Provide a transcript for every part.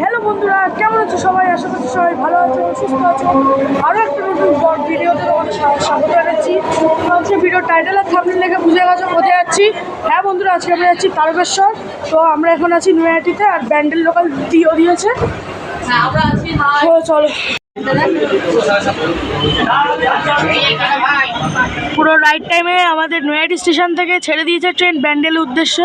Hello বন্ধুরা কেমন আছো সবাই? আশা করছি সবাই ভালো আছো সুস্থ আছো। আরও একটা নতুন ভিডিওতে তোমাদের স্বাগত জানাচ্ছি। হচ্ছে ভিডিও টাইটেল আর থামনেল দেখে বুঝে গেছো কোথায় যাচ্ছি হ্যাঁ বন্ধুরা আজকে আমরা যাচ্ছি তারকেশ্বর। তো আমরা এখন আছি নয়াটিতে আর ব্যান্ডেল লোকাল দিও দিয়েছে। চলো। পুরো রাইট টাইমে আমাদের নয়াটি স্টেশন থেকে ছেড়ে দিয়েছে ট্রেন ব্যান্ডেল উদ্দেশ্যে।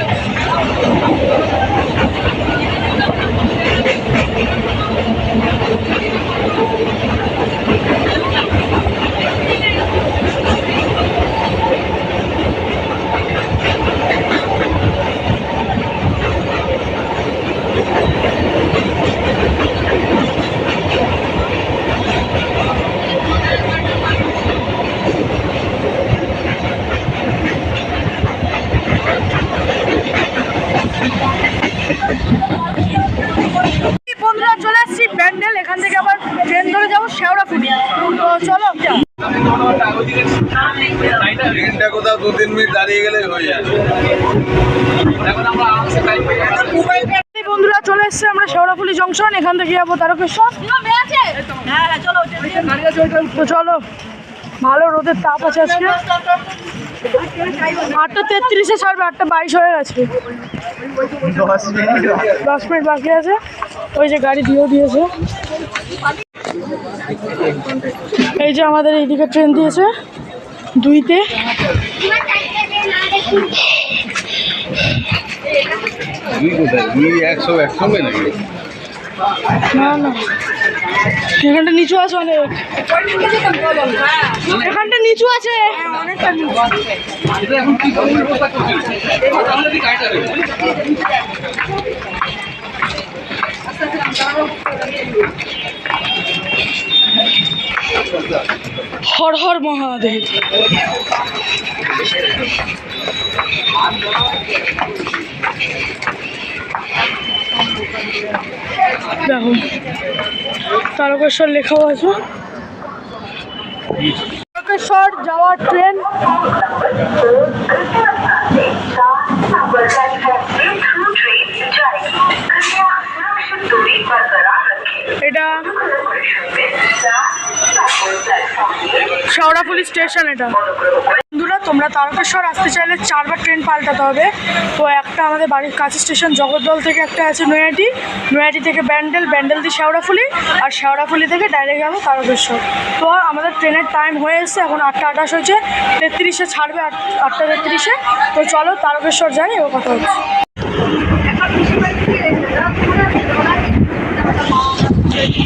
বন্ধুরা চলে আসছি ব্যান্ডেল এখান থেকে আবার ট্রেন ধরে যাব শেওড়াফুলি তো চলো ট্রেনটা কোথাও দু তিন মিনিট দাঁড়িয়ে গেলে হয়ে যায় বন্ধুরা চলে এসছে আমরা শেওড়াফুলি জংশন, এখান থেকে যাব তারকেশ্বর। তো চলো, ভালো রোদের তাপ আছে আজকে। আটটা তেত্রিশে ছাড়বে, আটটা বাইশ হয়ে গেছে। দশ মিনিট বাকি আছে। ওই যে গাড়ি দিয়েও দিয়েছে। এই যে আমাদের এইদিকে ট্রেন দিয়েছে। দুইতে। না না। এখানটা নিচু আছে অনেক। এখানটা নিচু আছে। হর হর মহাদেব। দেখো তারকেশ্বর লেখাও আছে। তারকেশ্বর যাওয়ার ট্রেন শেওড়াফুলি স্টেশন এটা। বন্ধুরা, তোমরা তারকেশ্বর আসতে চাইলে চারবার ট্রেন পাল্টাতে হবে। তো একটা আমাদের বাড়ির কাছে স্টেশন জগদ্দল থেকে একটা আছে নয়াটি নয়াটি থেকে ব্যান্ডেল ব্যান্ডেল দিয়ে শেওড়াফুলি। আর শেওড়াফুলি থেকে ডাইরেক্ট যাব তারকেশ্বর। তো আমাদের ট্রেনের টাইম হয়ে এসছে, এখন আটটা আঠাশ হয়েছে। তেত্রিশে ছাড়বে আট, আটটা তেত্রিশে। তো চলো তারকেশ্বর যাই ও কথা হচ্ছে। ট্রেনটা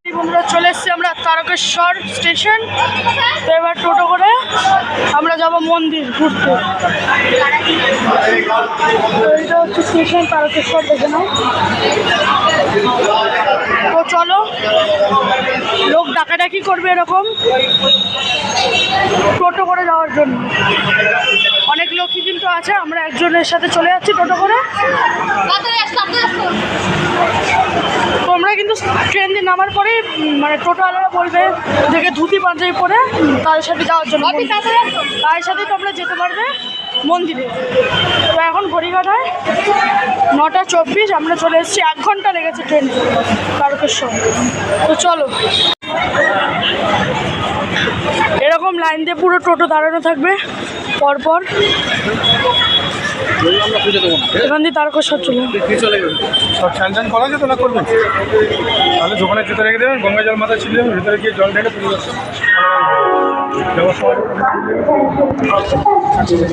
বন্ধুরা চলে এসছি আমরা তারকেশ্বর স্টেশন। তো এবার টোটো করে আমরা যাব মন্দির ঘুরতে। এটা হচ্ছে স্টেশন তারকেশ্বর দেখে নাও। তো চলো। লোক ডাকাডাকি করবে এরকম? টোটো করে যাওয়ার জন্য। অনেক লোকই কিন্তু আছে আমরা একজনের সাথে চলে যাচ্ছি টোটো করে। তোমরা কিন্তু ট্রেন দিয়ে নামার পরে মানে টোটোওয়ালারা বলবে দেখে ধুতি পাঞ্জাবি পরে তাদের সাথে যাওয়ার জন্য তাদের সাথে তোমরা যেতে পারবে মন্দিরে। তো এখন ঘড়িঘাটায় নটা চব্বিশ আমরা চলে এসেছি। এক ঘণ্টা লেগেছে ট্রেন তারকেশ্বর তো চলো। এরকম লাইন দিয়ে পুরো টোটো দাঁড়ানো থাকবে পরপর। এখান দিয়ে। চলে সব করা যেত না করবেন তাহলে দোকানে জুতো রেখে দেবেন গঙ্গা জল মাথা ছিল ভিতরে গিয়ে জল ঢেলে পুজো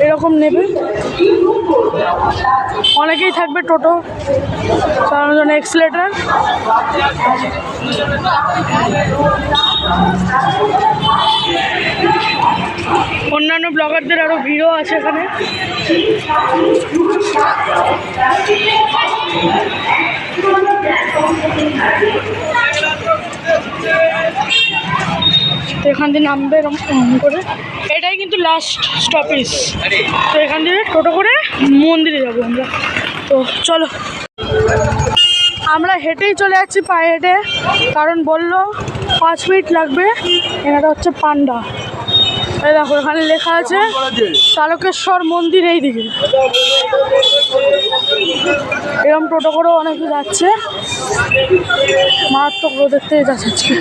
এরকম নেবে। অনেকেই থাকবে টোটো চালানোর জন্য এক্সিলেটার। অন্যান্য ব্লগারদের আরও ভিড়ও আছে এখানে। তো এখান দিয়ে নামবে এরকম করে। এটাই কিন্তু লাস্ট স্টপেজ তো এখান দিয়ে টোটো করে মন্দিরে যাব আমরা। তো চলো। আমরা হেঁটেই চলে যাচ্ছি পায়ে হেঁটে। কারণ বলল পাঁচ মিনিট লাগবে। এখানে হচ্ছে পান্ডা। এই দেখো, এখানে লেখা আছে, তারকেশ্বর মন্দির এই দিকে এরকম টোটো করেও অনেকে যাচ্ছে। মারাত্মক রোদের থেকে যাচ্ছে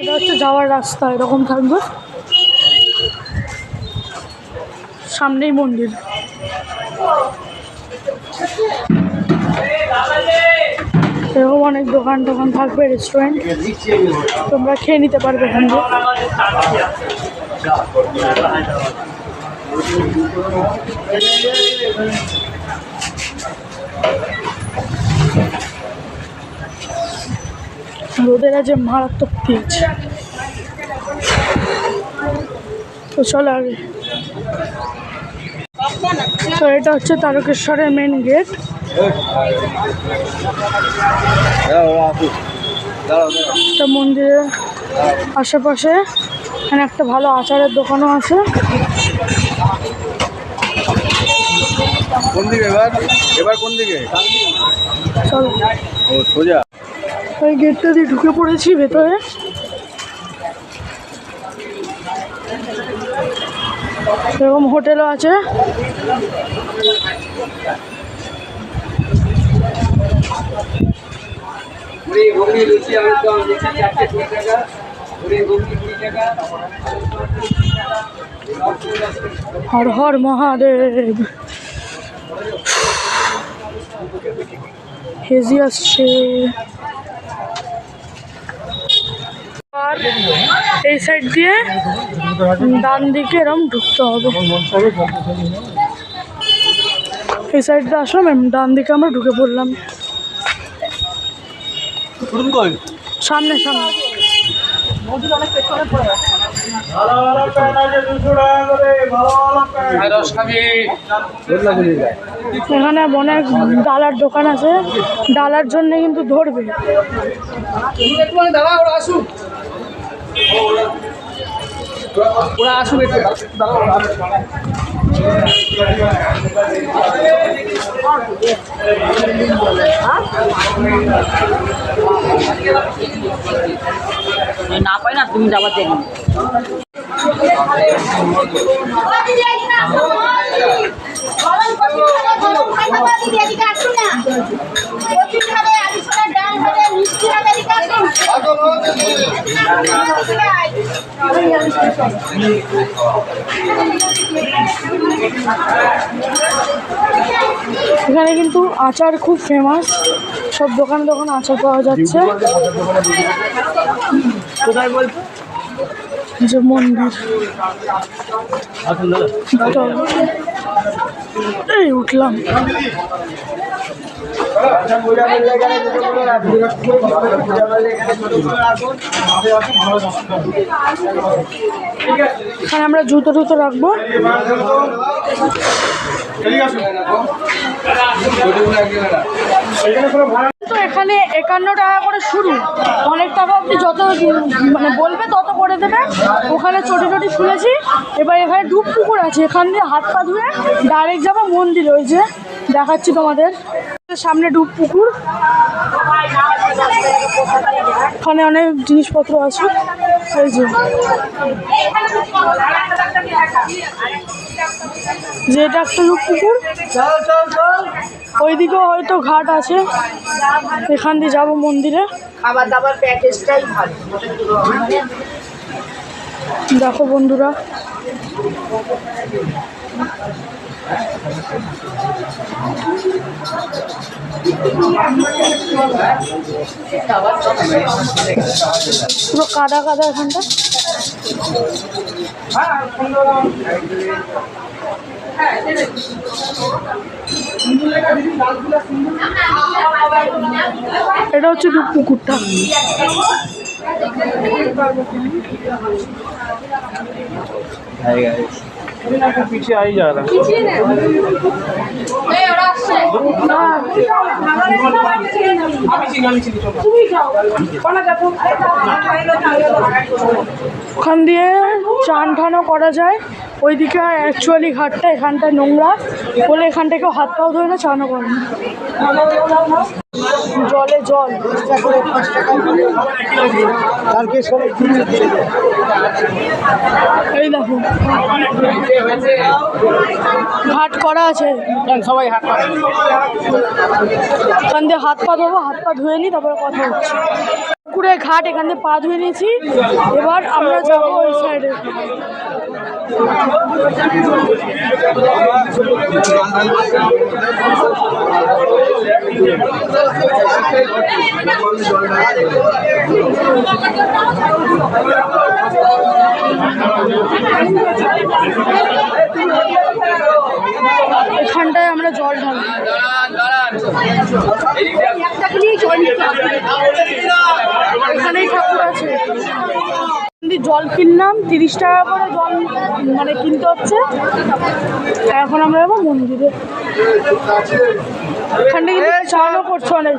এটা হচ্ছে যাওয়ার রাস্তা, এরকম থাকবে। সামনেই মন্দির। এরকম অনেক দোকান টোকান থাকবে রেস্টুরেন্ট তোমরা খেয়ে নিতে পারবে এখান রোদের আছে মারাত্মক তেজ তো চলো আগে। তো এটা হচ্ছে তারকেশ্বরের মেন গেট তো মন্দিরের আশেপাশে এখানে একটা ভালো আচারের দোকানও আছে। কোন দিকে এবার? এবার কোন দিকে? চলো। ও সোজা। ওই গেটটা দিয়ে ঢুকে পড়েছি ভেতরে এরকম হোটেলও আছে পুরি ঘুগনি লুচি আলুরদম লুচি চারটে কুড়ি টাকা পুরি ঘুগনি কুড়ি আছে হর হর মহাদেব। হেজি আসছে। আর এই সাইড দিয়ে ডান দিকে এরম ঢুকতে হবে। এই সাইড দিয়ে আসলাম ডান দিকে আমরা ঢুকে পড়লাম। সামনে সামনে। এখানে অনেক ডালার দোকান আছে। ডালার জন্য কিন্তু ধরবে। আসুক ওরা আসুক একটু না পাই না তুমি যাবার দেখি এখানে কিন্তু আচার খুব ফেমাস সব দোকানে দোকানে আচার পাওয়া যাচ্ছে। যে মন্দির। এই উঠলাম। এখানে আমরা জুতো টুতো রাখব। তো এখানে একান্ন টাকা করে শুরু। অনেক টাকা অব্দি যত মানে বলবে তত করে দেবে। ওখানে ছোটো ছোটো শুনেছি। এবার এখানে ডুব পুকুর আছে। এখান দিয়ে হাত পা ধুয়ে ডাইরেক্ট যাব মন্দির। ওই যে দেখাচ্ছি তোমাদের। সামনে ডুব পুকুর। ওখানে অনেক জিনিসপত্র আছে। এই যে। যে এটা একটা ডুব পুকুর ওইদিকেও হয়তো ঘাট আছে। এখান দিয়ে যাব মন্দিরে। খাবার দাবার প্যাকেজটাই ভালো। দেখো বন্ধুরা। পুরো কাদা কাদা এখানটা? এটা হচ্ছে দু পুকুরটা पीछे आ ही जा रहा है ওখান দিয়ে চান ঠানও করা যায় ওইদিকে অ্যাকচুয়ালি ঘাটটা এখানটায় নোংরা। বলে এখান থেকে হাত পাও ধরে না চানও করে না। জলে জল এই দেখো। ঘাট করা আছে। সবাই হাত পা এখান দিয়ে হাত পা ধোবো হাত পা ধুয়ে নিই তারপরে কথা হচ্ছে। পুকুরে ঘাট এখান দিয়ে পা ধুয়ে নিয়েছি। এবার আমরা যাব ওই সাইডে এখানটায় আমরা জল ঢালবো এখানেই ঠাকুর আছে। দিয়ে জল কিনলাম তিরিশ টাকা করে জল মানে কিনতে হচ্ছে। এখন আমরা যাব মন্দিরে। এখানটা কিন্তু চালও করছে অনেক।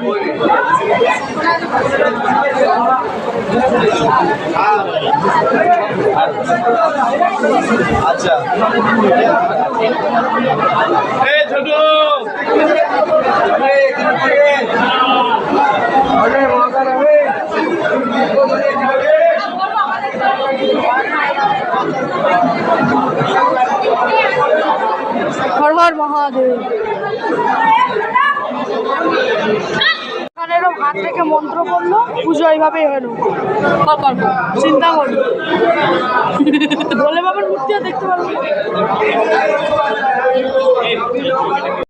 হর হর মহাদেব। এরকম হাত থেকে মন্ত্র বলল, পুজো এইভাবেই হলো। চিন্তা করো। বলে বাবার মূর্তিও দেখতে পারব।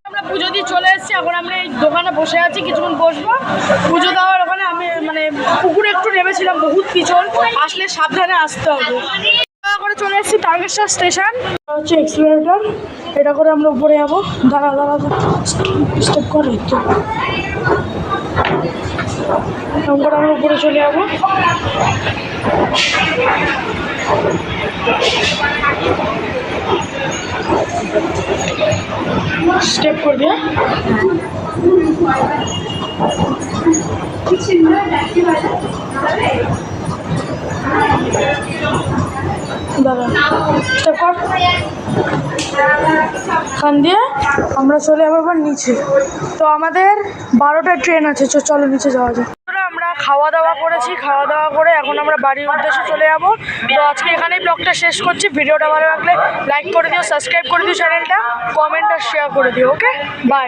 আমরা পুজো দিয়ে চলে এসেছি, এখন আমরা এই দোকানে বসে আছি, কিছুক্ষণ বসবো। পুজো দেওয়ার ওখানে আমি মানে পুকুরে একটু নেমেছিলাম, বহুত পিছন। আসলে সাবধানে আসতে হবে। করে চলে এসেছি তারকেশ্বর স্টেশন। হচ্ছে এক্সিলেটার এটা করে আমরা উপরে যাব। দাঁড়া দাঁড়া স্টেপ করে তো আমরা উপরে চলে যাব। স্টেপ করে দিয়ে। দাদা কর দিয়ে আমরা চলে যাব এবার নিচে। তো আমাদের বারোটা ট্রেন আছে চলো নিচে যাওয়া যায় আমরা খাওয়া দাওয়া করেছি, খাওয়া দাওয়া করে এখন আমরা বাড়ির উদ্দেশ্যে চলে যাব। তো আজকে এখানেই ব্লগটা শেষ করছি। ভিডিওটা ভালো লাগলে লাইক করে দিও সাবস্ক্রাইব করে দিও চ্যানেলটা কমেন্ট আর শেয়ার করে দিও ওকে বাই